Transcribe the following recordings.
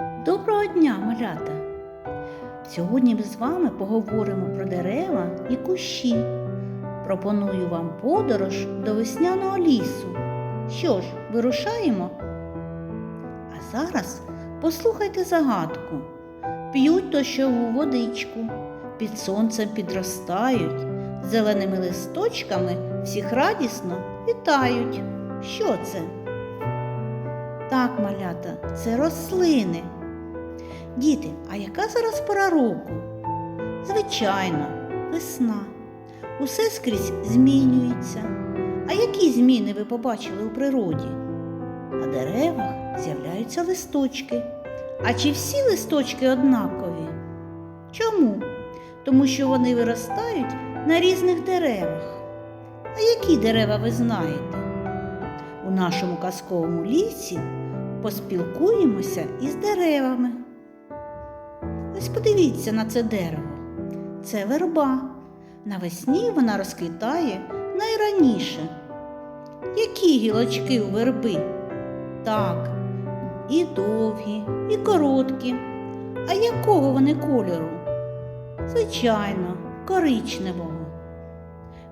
Доброго дня, малята! Сьогодні ми з вами поговоримо про дерева і кущі. Пропоную вам подорож до весняного лісу. Що ж, вирушаємо? А зараз послухайте загадку. П'ють дощову водичку, під сонцем підростають, зеленими листочками всіх радісно вітають. Що це? Так, малята, це рослини. Діти, а яка зараз пора року? Звичайно, весна. Усе скрізь змінюється. А які зміни ви побачили у природі? На деревах з'являються листочки. А чи всі листочки однакові? Чому? Тому що вони виростають на різних деревах. А які дерева ви знаєте? У нашому казковому лісі поспілкуємося із деревами. Ось подивіться на це дерево. Це верба. Навесні вона розквітає найраніше. Які гілочки у верби? Так, і довгі, і короткі. А якого вони кольору? Звичайно, коричневого.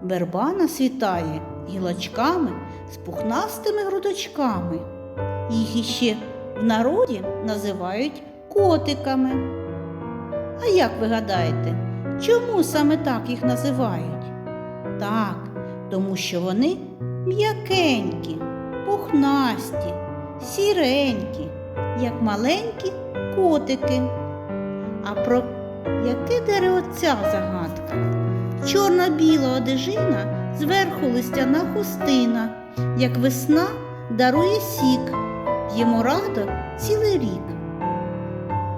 Верба насвітає гілочками з пухнастими грудочками. Їх іще в народі називають котиками. А як ви гадаєте, чому саме так їх називають? Так, тому що вони м'якенькі, пухнасті, сіренькі, як маленькі котики. А про яке дерево ця загадка? Чорно-біла одежина, зверху листяна хустина, як весна дарує сік, п'ємо радо цілий рік.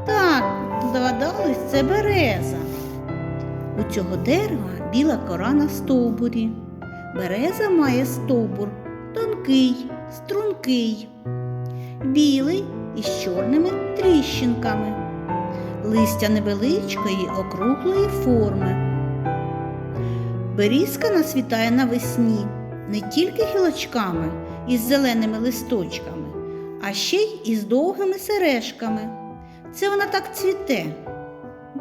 Так, здогадались, це береза. У цього дерева біла кора на стовбурі. Береза має стовбур тонкий, стрункий, білий із чорними тріщинками, листя невеличкої округлої форми. Берізка насвітає навесні не тільки гілочками із зеленими листочками, а ще й із довгими сережками. Це вона так цвіте.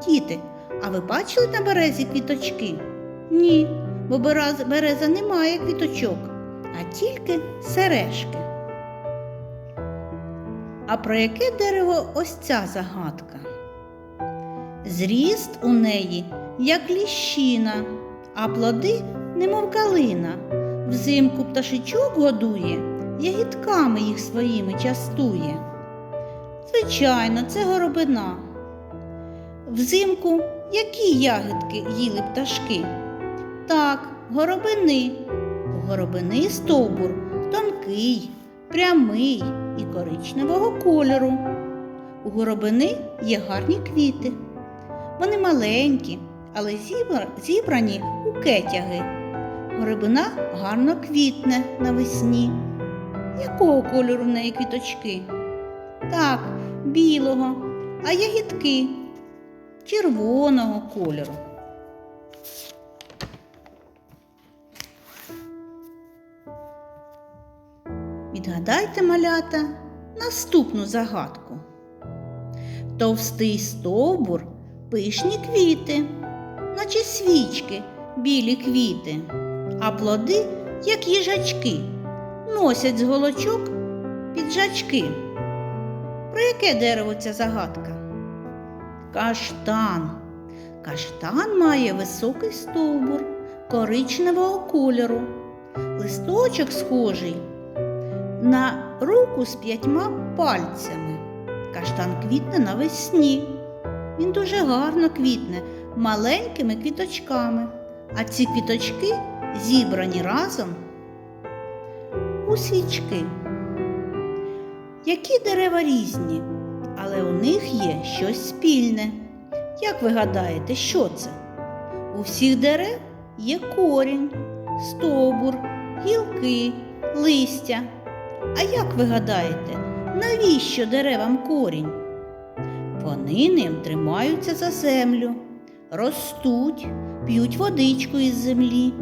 Діти, а ви бачили на березі квіточки? Ні, бо береза не має квіточок, а тільки сережки. А про яке дерево ось ця загадка? Зріст у неї, як ліщина, а плоди, немов калина. Взимку пташичок годує, ягідками їх своїми частує. Звичайно, це горобина. Взимку які ягідки їли пташки? Так, горобини. У горобини стовбур тонкий, прямий і коричневого кольору. У горобини є гарні квіти. Вони маленькі, але зібрані у кетяги. Горобина гарно квітне навесні. Якого кольору в неї квіточки? Так, білого, а ягідки червоного кольору. Відгадайте, малята, наступну загадку. Товстий стовбур, пишні квіти, наче свічки, білі квіти, а плоди, як їжачки, носять з голочок піджачки. Про яке дерево ця загадка? Каштан. Каштан має високий стовбур коричневого кольору. Листочок схожий на руку з п'ятьма пальцями. Каштан квітне навесні. Він дуже гарно квітне маленькими квіточками, а ці квіточки зібрані разом у свічки. Які дерева різні, але у них є щось спільне. Як ви гадаєте, що це? У всіх дерев є корінь, стовбур, гілки, листя. А як ви гадаєте, навіщо деревам корінь? Вони ним тримаються за землю, ростуть, п'ють водичку із землі.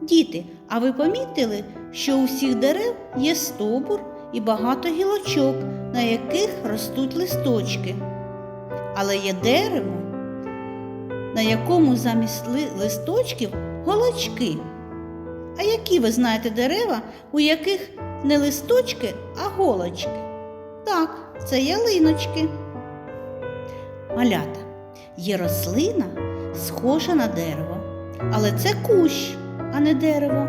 Діти, а ви помітили, що у всіх дерев є стовбур і багато гілочок, на яких ростуть листочки. Але є дерево, на якому замість листочків голочки. А які ви знаєте дерева, у яких не листочки, а голочки? Так, це ялиночки. Малята. Є рослина, схожа на дерево, але це кущ, а не дерево.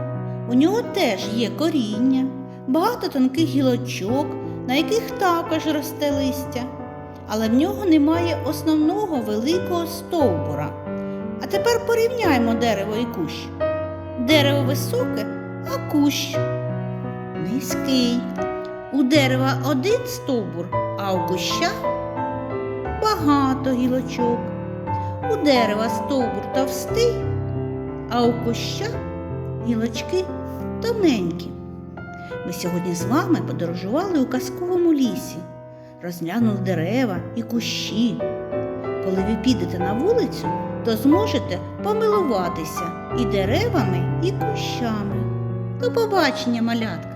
У нього теж є коріння, багато тонких гілочок, на яких також росте листя. Але в нього немає основного великого стовбура. А тепер порівняємо дерево і кущ. Дерево високе, а кущ низький. У дерева один стовбур, а у куща багато гілочок. У дерева стовбур товстий, а у куща гілочки тоненькі. Ми сьогодні з вами подорожували у казковому лісі, розглянули дерева і кущі. Коли ви підете на вулицю, то зможете помилуватися і деревами, і кущами. До побачення, малятка!